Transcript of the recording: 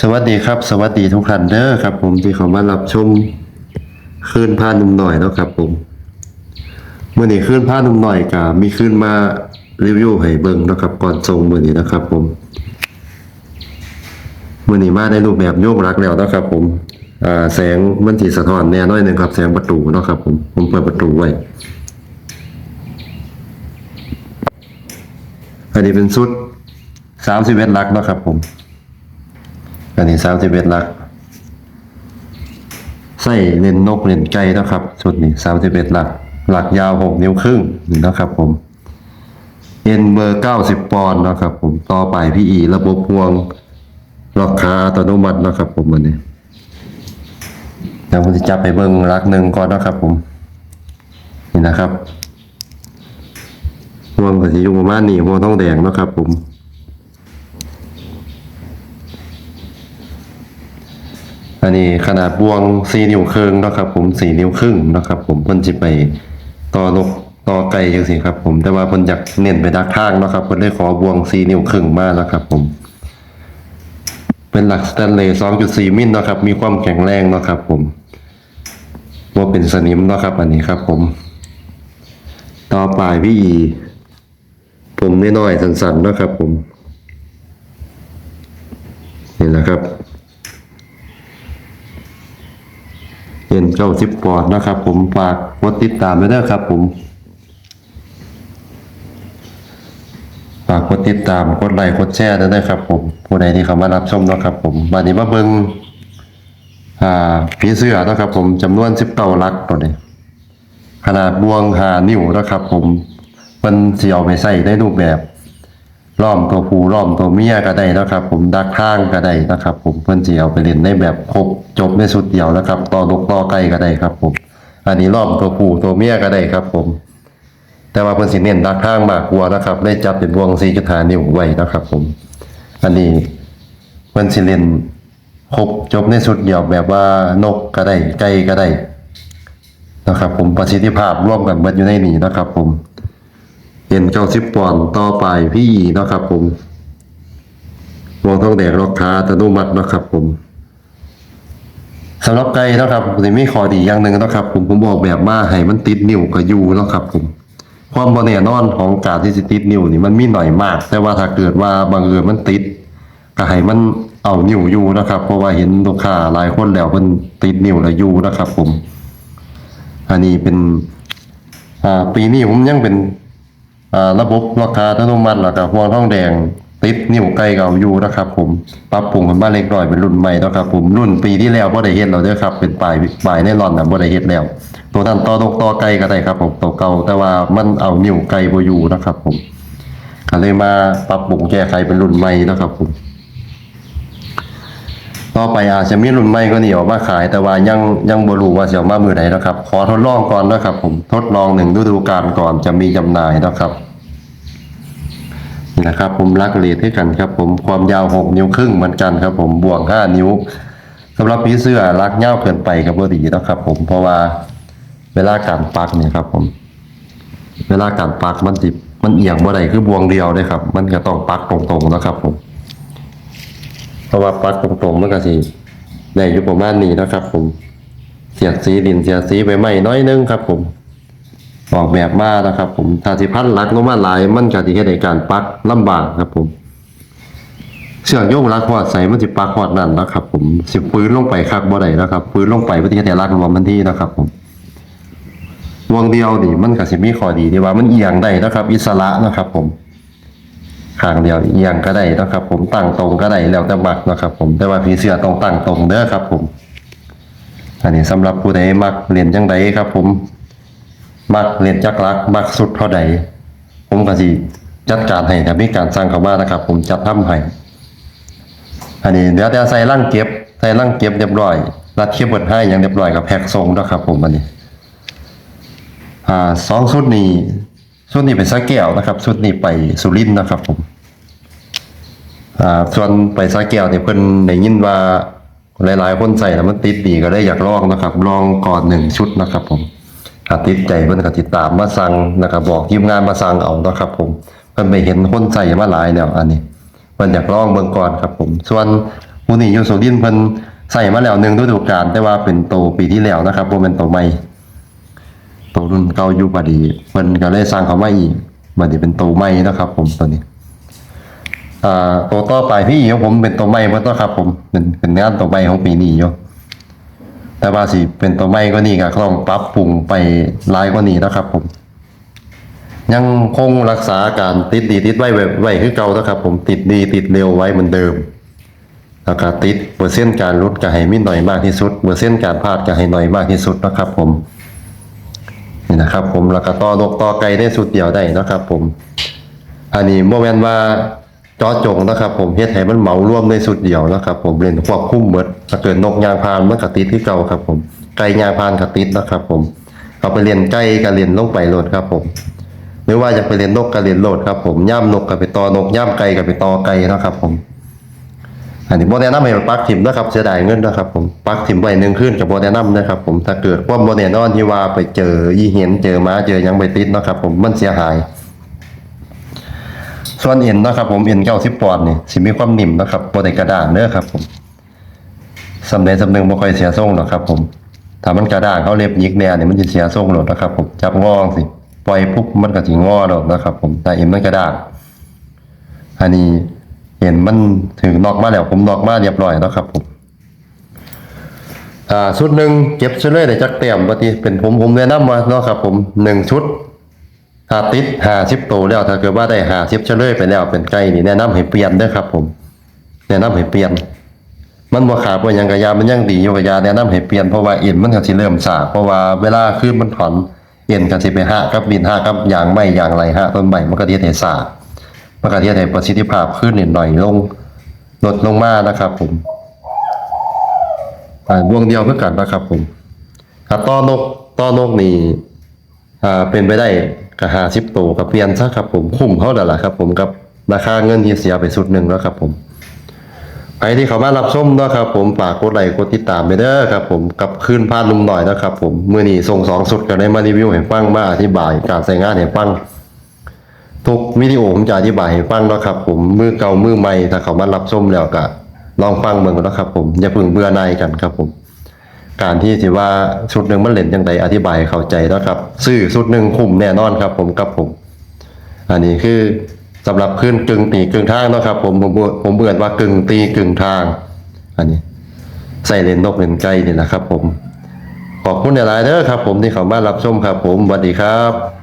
สวัสดีครับ สวัสดีทุกท่านเด้อครับ ผมที่เขามารับชมคืนผ้าหนุ่มหน่อยเนาะครับ ผมเมื่อนี้คืนผ้าหนุ่มหน่อยกับมีคืนมารีวิวให้เบิ่งนะครับ ก่อนส่งมื่อนี้นะครับ ผมมื่อนี้มาในรูปแบบโยกรักแล้วนะครับ ผมอ่าแสงมันสีสะท้อนแน่น้อยหนึ่งครับ แสงประตูนะครับ ผมผมเปิดประตูไว้อันนี้เป็นชุดสามสิบเอ็ดลักนะครับ ผม อันนี้สามสิบเอ็ดลักใส่เลนนกเลนไก่นะครับชุดนี้สามสิบเอ็ดลัก หลักยาวหกนิ้วครึ่งนี่นะครับผมเอ็นเบอร์เก้าสิบปอนด์นะครับผมต่อไปพี่อีระบบพวงล็อกคาอัตโนมัตินะครับ ผมวันนี้เดี๋ยวผมจะจับไปเบิ้งลักหนึ่งก่อนนะครับ ผม นี่นะครับห่วงก็สิอยู่ประมาณนี้ห่วงทองแดงนะครับ ผม อันนี้ขนาดบวงสี่นิ้วครึ่งนะครับ ผมสี่นิ้วครึ่งนะครับ ผมเพิ่นสิไปต่อนกต่อไก่จังซี่ครับ ผมแต่ว่าเพิ่นอยากเน้นไปดักทางนะครับเพิ่นได้ขอบวงสี่นิ้วครึ่งมาแล้วครับ ผม เป็นหลักสแตนเลส2.4มิลนะครับ มีความแข็งแรงนะครับ ผมว่าเป็นสนิมนะครับ อันนี้ครับ ผม ต่อไปพี่อีผมน้อยๆสั้นๆนะครับ ผมนี่แหละครับ เห็นเก้าสิบปอดนะครับ ผมฝากกดติดตามไว้ด้วยครับ ผมฝากกดติดตามกดไลค์กดแชร์ด้วยนะครับ ผมผู้ใดที่เขามารับชมนะครับ ผมบัดนี้มาเบิ่งอ่าผีเสื้อเนาะครับ ผมจำนวนสิบเก้าลักตัวนี้ขนาดบวงหานิ้วนะครับ ผมมันสิเอาไปใส่ได้รูปแบบ ล้อมตัวผู้ล้อมตัวเมียก็ได้นะครับ ผมดักทางก็ได้นะครับ ผมเพิ่อนสิเอาไปเล่นในแบบครบจบในสุดเดียวนะครับ ต่อนกต่อไก่ก็ได้ครับ ผม อันนี้ล้อมตัวผู้ตัวเมียก็ได้ครับ ผม แต่ว่าเพิ่อนสิเน้นดักทางมากกว่านะครับ ได้จับเป็นวง4.5นิ้วไว้นะครับ ผม อันนี้เพิ่อนสิเล่นครบจบในสุดเดียวแบบว่านกก็ได้ไก่ก็ได้นะครับ ผมประสิทธิภาพร่วมกันเบิดอยู่ในนี้นะครับ ผม เห็นเก้าสิบปอนต่อไปพี่นะครับผมวงทองแดงราคาตโนมัตินะครับผมสำหรับไก่นะครับจะมีข้อดีอย่างหนึ่งนะครับ ผมผมบอกแบบมาให้มันติดนิ้วกับยูนะครับผมความบ่แน่นอนของการที่จะติดนิ้วนี่มันมีหน่อยมาก แต่ว่าถ้าเกิดว่าบางเอิญมันติดก็ให้มันเอานิ้วอยู่นะครับ เพราะว่าเห็นลูกค้าหลายคนแล้วมันติดนิ้วแล้วอยู่นะครับ ผม อันนี้เป็น อ่าปีนี้ผมยังเป็น ระบบราคาอัตโนมัติแล้วก็พวงทองแดง ติดนิ้วไก่เก่าอยู่นะครับ ผมปรับปรุงกันมาเล็กน้อยเป็นรุ่นใหม่นะครับ ผมรุ่นปีที่แล้วบ่ได้เฮ็ดแล้วเด้อครับ เป็นปลายปลายในรอนน่ะบ่ได้เฮ็ดแล้ว ตัวนั้นต่อตกต่อไก่ก็ได้ครับ ผมตัวเก่าแต่ว่ามันเอานิ้วไก่บ่อยู่นะครับ ผมก็เลยมาปรับปรุงแก้ไขเป็นรุ่นใหม่นะครับ ผม ต่อไปอาจจะมีรุ่นใหม่ก็นี่ออกมาขายแต่ว่ายังยังบ่รู้ว่าจะออกมามือไหนนะครับ ขอทดลองก่อนนะครับ ผมทดลองหนึ่งฤดูกาลก่อนจะมีจำหน่ายนะครับนี่นะครับ ผมลักเลทให้กันครับ ผมความยาวหกนิ้วครึ่งเหมือนกันครับ ผมบวกห้านิ้วสำหรับผีเสื้อลักเง่าเกินไปกับบ่ดีนะครับ ผมเพราะว่าเวลาการปักเนี่ยครับ ผม เวลาการปักมันติมันเอียงบ่ได้คือบวงเดียวเลยครับ มันก็ต้องปักตรงๆนะครับ ผม เพราะว่าปักตรงๆมันก็สิได้อยู่ประมาณนี้นะครับ ผม เสียดสีดินเสียดสีไปไม่น้อยนึงครับ ผม ออกแบบมานะครับ ผมถ้าสิพันหลักลงมาหลาย มันก็สิเฮ็ดให้การปักลำบากครับ ผมเชือกโยงรักหอดใส่มันสิปักหอดนั่นนะครับ ผมสิฟื้นลงไปคักบ่ได้นะครับฟื้นลงไปเพื่อที่จะได้รักรวมมันที่นะครับ ผมวงเดียวนี่มันก็สิมีข้อดีที่ว่ามันเอียงได้นะครับ อิสระนะครับ ผม ข้างเดียวเอียงก็ได้นะครับ ผมตั้งตรงก็ได้แล้วแต่มักนะครับผมแต่ว่าผีเสื้อต้องตั้งตรงเด้อครับ ผม อันนี้สำหรับผู้ใดมักเรียนจังใดครับ ผมมักเรียนจักรักมักสุดเท่าใดผมก็สิจัดการให้แต่มีการสร้างเข้ามานะครับ ผมจัดทำให้อันนี้เดี๋ยวจะใส่ร่างเก็บใส่ร่างเก็บเรียบร้อยรัดเคียบเบิดให้อย่างเรียบร้อยกับแพ็กทรงนะครับ ผมอันนี้อ่าสองชุดนี้ชุดนี้เป็นสะแก้วนะครับชุดนี้ไปสุรินทร์นะครับผม อ่าส่วนไปสะแก้วเนี่ยเพิ่นได้ยินว่าหลายๆคนใส่แล้วมันติดดีก็เลยอยากลองนะครับลองก่อนหนึ่งชุดนะครับผมถ้าติดใจเพิ่นก็ติดตามมาสั่งนะครับบอกทีมงานมาสั่งเอานะครับผมเพิ่นไปเห็นคนใส่มาหลายแล้วอันนี้เพิ่นอยากลองเบิ่งก่อนครับผมส่วนผู้นี้อยู่สุรินเพิ่นใส่มาแล้วหนึ่งฤดูกาลแต่ว่าเป็นโตปีที่แล้วนะครับบ่แม่นโตใหม่โตรุ่นเก่าอยู่บัดนี้เพิ่นก็เลยสร้างเขามาอีกบัดนี้เป็นโตใหม่นะครับผมตัวนี้ อ่าตัวต่อไปพี่ของผมเป็นตัวใหม่เพิ่นเนาะครับ ผมเป็นเป็นงานตัวใหม่ของปีนี้อยู่แต่ว่าสิเป็นตัวใหม่ก็นี่ก็ต้องปรับปรุงไปหลายกว่านี้นะครับ ผม ยังคงรักษาการติดดีติดไว้ไว้ไว้คือเก่านะครับ ผมติดดีติดเร็วไว้เหมือนเดิมแล้วก็ติดเปอร์เซ็นต์การลดก็ให้มิหน้อยมากที่สุดเปอร์เซ็นต์การพลาดก็ให้หน้อยมากที่สุดนะครับ ผมนี่นะครับ ผมแล้วก็ต่อนกต่อไก่ได้สุดเดียวได้นะครับ ผม อันนี้โมเมนต์ว่า จอจงนะครับผมเฮ็ดให้มันเหมารวมในสุดเดียวนะครับ ผมเล่นควบคุมหมดถ้าเกิดนกยางพานมันก็ติดที่เก่าครับ ผมไก่ยางพานก็ติดนะครับ ผมเอาไปเรียนไก่ก็เรียนลงไปโลดครับ ผมหรือว่าจะไปเรียนนกก็เรียนโหลดครับ ผมย่ำนกก็ไปตอนกย่ำไก่ก็ไปตอไก่นะครับ ผม อันนี้โบแนะนำให้ปักถิ่มนะครับเสียดายเงินนะครับ ผมปักถิ่มไว้หนึ่งคืนกับโบแนะนำนะครับ ผมถ้าเกิดความโบแน่นอนที่ว่าไปเจออีเห็นเจอม้าเจอยังไปติดนะครับ ผมมันเสียหาย ส่วนเอ็นนะครับผมเอ็นเก้าสิบปอนด์นี่สิมีความนิ่มนะครับโบได้กระด้างเด้อครับ ผมสำเร็จสำเนึงบ่ค่อยเสียทรงหรอกครับผมถ้ามันกระด้างเขาเล็บยิกแน่นี่ยมันจะเสียทรงหรอกนะครับ ผมจับงอสิปล่อยปุ๊บมันก็สิงอหรอกนะครับ ผมแต่เอ็นมันกระด้างอันนี้เห็นมันถึงนอกมาแล้วผมนอกมาเรียบร้อยแล้วครับ ผมอ่าชุดหนึ่งเก็บเลยได้จักเตรียมปฏิเป็นผมผมแนะนำมาเนาะครับ ผมหนึ่งชุด หาติดหาชิปโตแล้วถ้าเกิดว่าได้หาชิปเฉลยไปแล้วเป็นไก่นี่แนะนำให้เปลี่ยนเด้อครับ ผม แนะนำให้เปลี่ยน มันบ่ขาดว่ายังกะยามันยังดีอยู่กะยาแนะนำให้เปลี่ยนเพราะว่าเอ็นมันก็สิเริ่มสากเพราะว่าเวลาขึ้นมันถอนเอ็นก็สิไปหะกับดินหะกับอย่างไม้ยางไรหะต้นไม้มันก็เฮ็ดให้สากมันก็เฮ็ดให้ประสิทธิภาพขึ้นนิดหน่อยลงลดลงมานะครับ ผมอ่าวงเดียวเพื่อกันนะครับ ผมถ้าต้อนกต้อนกนี่อ่าเป็นไปได้ ก็หาสิบตัวกับเปลี่ยนซะครับผมคุ้มเขาแล้วละครับผมกับราคาเงินที่เสียไปสุดหนึ่งแล้วครับผมใครที่เขามารับชมนะครับผมฝากกดไลค์กดติดตามไปเด้อครับผมกับคืนพาดลุมหน่อยนะครับผมมือนี้ส่งสองสุดก็ได้มารีวิวให้ฟังมาอธิบายการใช้งานให้ฟังทุกวิดีโอผมจะอธิบายให้ฟังนะครับผมมือเก่ามือใหม่ถ้าเขามารับชมแล้วก็ลองฟังเบิ่งกันนะครับผมอย่าเพิ่งเบื่อหน่ายกันครับผม การที่สิว่าชุดหนึ่งมันเล่นยังไงอธิบายเข้าใจแล้วครับ ซื้อชุดหนึ่งคุ้มแน่นอนครับ ผมกับผม อันนี้คือสำหรับขึ้นกึ่งตีกึ่งทางนะครับ ผมผมผมเบื่อว่ากึ่งตีกึ่งทาง อันนี้ ใส่เลนนกเลนไก่นี่แหละครับ ผมขอบคุณหลายๆเด้อครับ ผมที่เข้ามารับชมครับ ผมสวัสดีครับ